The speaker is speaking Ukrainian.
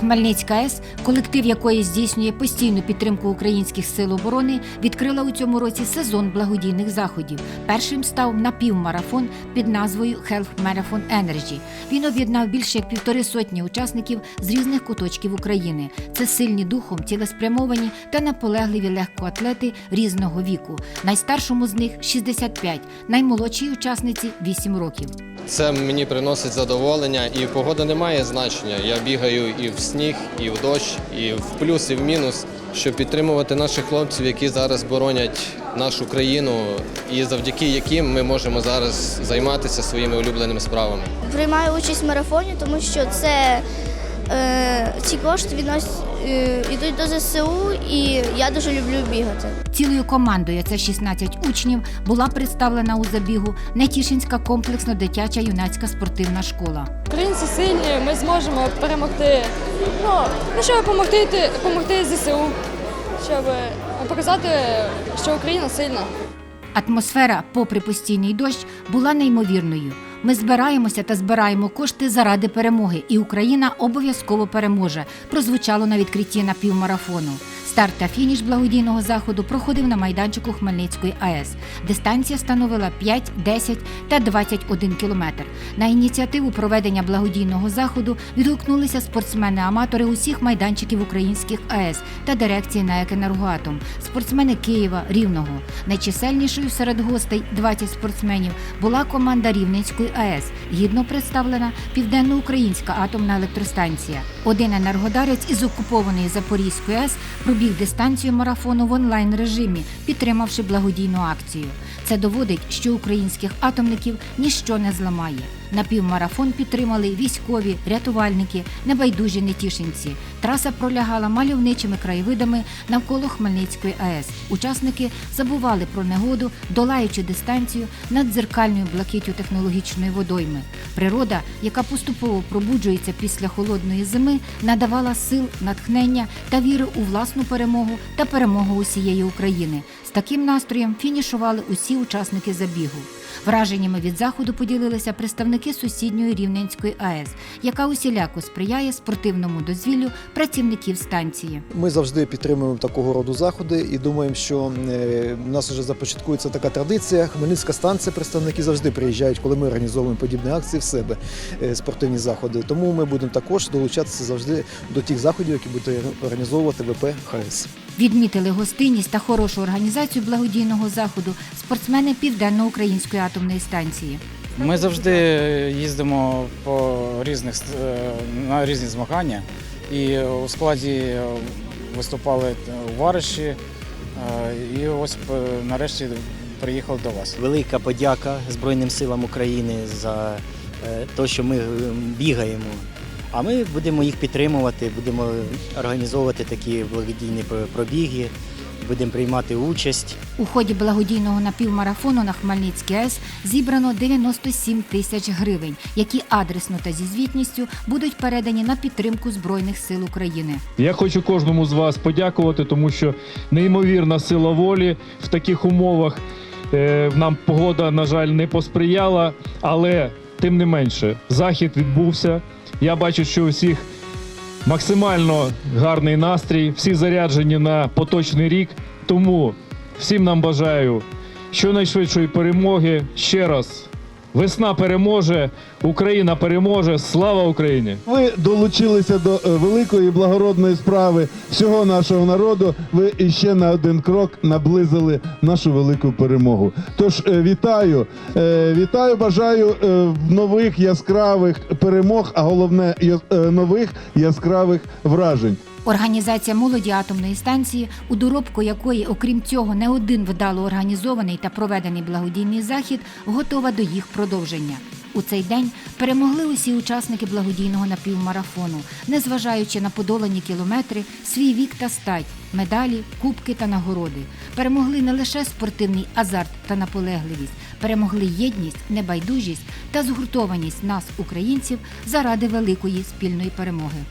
Хмельницька АЕС, колектив якої здійснює постійну підтримку українських сил оборони, відкрила у цьому році сезон благодійних заходів. Першим став напівмарафон під назвою Health Marathon Energy. Він об'єднав більше як півтори сотні учасників з різних куточків України. Це сильні духом, цілеспрямовані та наполегливі легкоатлети різного віку. Найстаршому з них 65, наймолодшій учасниці 8 років. Це мені приносить задоволення, і погода не має значення. Я бігаю і в сніг, і в дощ, і в плюс, і в мінус, щоб підтримувати наших хлопців, які зараз боронять нашу країну, і завдяки яким ми можемо зараз займатися своїми улюбленими справами. Приймаю участь в марафоні, тому що це ці кошти відносять е, йдуть до ЗСУ, і я дуже люблю бігати. Цілою командою, це 16 учнів, була представлена у забігу Нетішинська комплексно-дитяча юнацька спортивна школа. Українці сильні, ми зможемо перемогти. Ну, ну щоб допомогти, допомогти ЗСУ, щоб показати, що Україна сильна. Атмосфера, попри постійний дощ, була неймовірною. Ми збираємося та збираємо кошти заради перемоги, і Україна обов'язково переможе. Прозвучало на відкритті напівмарафону. Старт та фініш благодійного заходу проходив на майданчику Хмельницької АЕС. Дистанція становила 5, 10 та 21 кілометр. На ініціативу проведення благодійного заходу відгукнулися спортсмени-аматори усіх майданчиків українських АЕС та дирекції НАЕК «Енергоатом», спортсмени Києва, Рівного. Найчисельнішою серед гостей 20 спортсменів була команда Рівненської АЕС. Гідно представлена Південноукраїнська атомна електростанція. Один енергодарець із окупованої Запорізької АЕС пробіг дистанцію марафону в онлайн режимі, підтримавши благодійну акцію. Це доводить, що українських атомників ніщо не зламає. Напівмарафон підтримали військові, рятувальники, небайдужі нетішинці. Траса пролягала мальовничими краєвидами навколо Хмельницької АЕС. Учасники забували про негоду, долаючи дистанцію над дзеркальною блакиттю технологічної водойми. Природа, яка поступово пробуджується після холодної зими, надавала сил, натхнення та віри у власну перемогу та перемогу усієї України. З таким настроєм фінішували усі учасники забігу. Враженнями від заходу поділилися представники сусідньої Рівненської АЕС, яка усіляко сприяє спортивному дозвіллю працівників станції. Ми завжди підтримуємо такого роду заходи і думаємо, що е, в нас вже започаткується така традиція. Хмельницька станція представники завжди приїжджають, коли ми організовуємо подібні акції в себе е, спортивні заходи. Тому ми будемо також долучатися завжди до тих заходів, які буде організовувати ВП ХС. Відмітили гостинність та хорошу організацію благодійного заходу спортсмени Південно-Української атомної станції. Ми завжди їздимо по різних е, на різні змагання, і у складі виступали у Вариші, е, і ось е, нарешті приїхали до вас. Велика подяка Збройним силам України за те, що ми е, бігаємо. А ми будемо їх підтримувати, будемо організовувати такі благодійні пробіги, будемо приймати участь. У ході благодійного напівмарафону на Хмельницькій АЕС зібрано 97 тисяч гривень, які адресно та зі звітністю будуть передані на підтримку Збройних сил України. Я хочу кожному з вас подякувати, тому що неймовірна сила волі в таких умовах. Е, Нам погода, на жаль, не посприяла, але тим не менше, захід відбувся. Я бачу, що у всіх максимально гарний настрій, всі заряджені на поточний рік. Тому всім нам бажаю щонайшвидшої перемоги. Ще раз, весна переможе, Україна переможе. Слава Україні! Ви долучилися до е, великої благородної справи всього нашого народу. Ви іще на один крок наблизили нашу велику перемогу. Тож е, вітаю, Е, вітаю, бажаю нових яскравих перемог, а головне нових яскравих вражень. Організація молоді атомної станції, у доробку якої, окрім цього, не один вдало організований та проведений благодійний захід, готова до їх продовження. У цей день перемогли усі учасники благодійного напівмарафону, незважаючи на подолані кілометри, свій вік та стать, медалі, кубки та нагороди. Перемогли не лише спортивний азарт та наполегливість, перемогли єдність, небайдужість та згуртованість нас, українців, заради великої спільної перемоги.